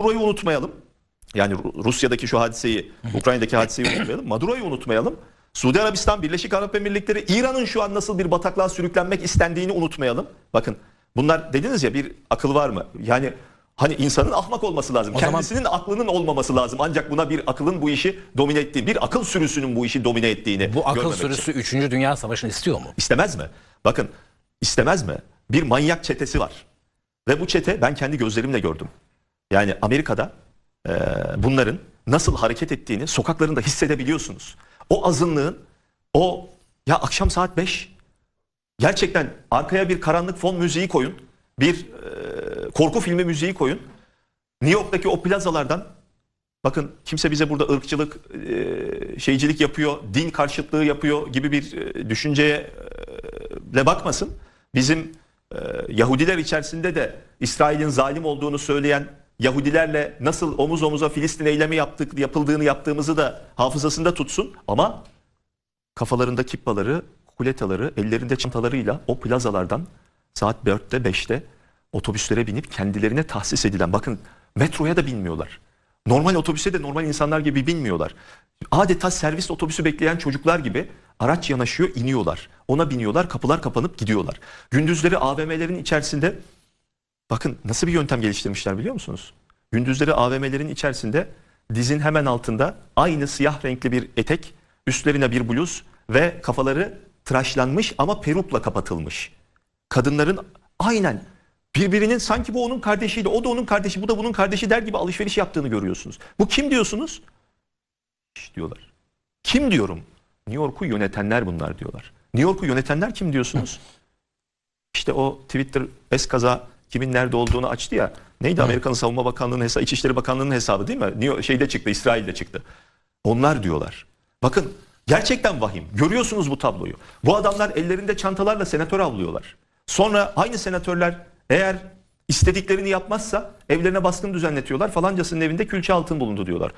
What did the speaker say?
Maduro'yu unutmayalım. Yani Ru- Rusya'daki şu hadiseyi, Ukrayna'daki hadiseyi unutmayalım. Maduro'yu unutmayalım. Suudi Arabistan, Birleşik Arap Emirlikleri, İran'ın şu an nasıl bir bataklığa sürüklenmek istendiğini unutmayalım. Bakın bunlar dediniz ya bir akıl var mı? Yani hani insanın ahmak olması lazım. O zaman- Kendisinin aklının olmaması lazım. Ancak buna bir akılın bu işi domine ettiği, bir akıl sürüsünün bu işi domine ettiğini Bu akıl görmemek için. sürüsü 3. Dünya Savaşı'nı istiyor mu? İstemez mi? Bakın istemez mi? Bir manyak çetesi var. Ve bu çete ben kendi gözlerimle gördüm. Yani Amerika'da e, bunların nasıl hareket ettiğini sokaklarında hissedebiliyorsunuz. O azınlığın o ya akşam saat 5 gerçekten arkaya bir karanlık fon müziği koyun. Bir e, korku filmi müziği koyun. New York'taki o plazalardan bakın kimse bize burada ırkçılık, e, şeycilik yapıyor, din karşıtlığı yapıyor gibi bir e, düşünceye e, bakmasın. Bizim e, Yahudiler içerisinde de İsrail'in zalim olduğunu söyleyen Yahudilerle nasıl omuz omuza Filistin eylemi yaptık, yapıldığını yaptığımızı da hafızasında tutsun. Ama kafalarında kippaları, kuletaları, ellerinde çantalarıyla o plazalardan saat 4'te 5'te otobüslere binip kendilerine tahsis edilen bakın metroya da binmiyorlar. Normal otobüse de normal insanlar gibi binmiyorlar. Adeta servis otobüsü bekleyen çocuklar gibi araç yanaşıyor iniyorlar. Ona biniyorlar kapılar kapanıp gidiyorlar. Gündüzleri AVM'lerin içerisinde bakın nasıl bir yöntem geliştirmişler biliyor musunuz? Gündüzleri AVM'lerin içerisinde dizin hemen altında aynı siyah renkli bir etek, üstlerine bir bluz ve kafaları tıraşlanmış ama perukla kapatılmış. Kadınların aynen birbirinin sanki bu onun kardeşiyle, o da onun kardeşi, bu da bunun kardeşi der gibi alışveriş yaptığını görüyorsunuz. Bu kim diyorsunuz? Şş diyorlar. Kim diyorum? New York'u yönetenler bunlar diyorlar. New York'u yönetenler kim diyorsunuz? İşte o Twitter eskaza kimin nerede olduğunu açtı ya. Neydi Amerikan Savunma Bakanlığı'nın hesabı, İçişleri Bakanlığı'nın hesabı değil mi? New York- şeyde çıktı, İsrail'de çıktı. Onlar diyorlar. Bakın gerçekten vahim. Görüyorsunuz bu tabloyu. Bu adamlar ellerinde çantalarla senatör avlıyorlar. Sonra aynı senatörler eğer istediklerini yapmazsa evlerine baskın düzenletiyorlar. Falancasının evinde külçe altın bulundu diyorlar. Bir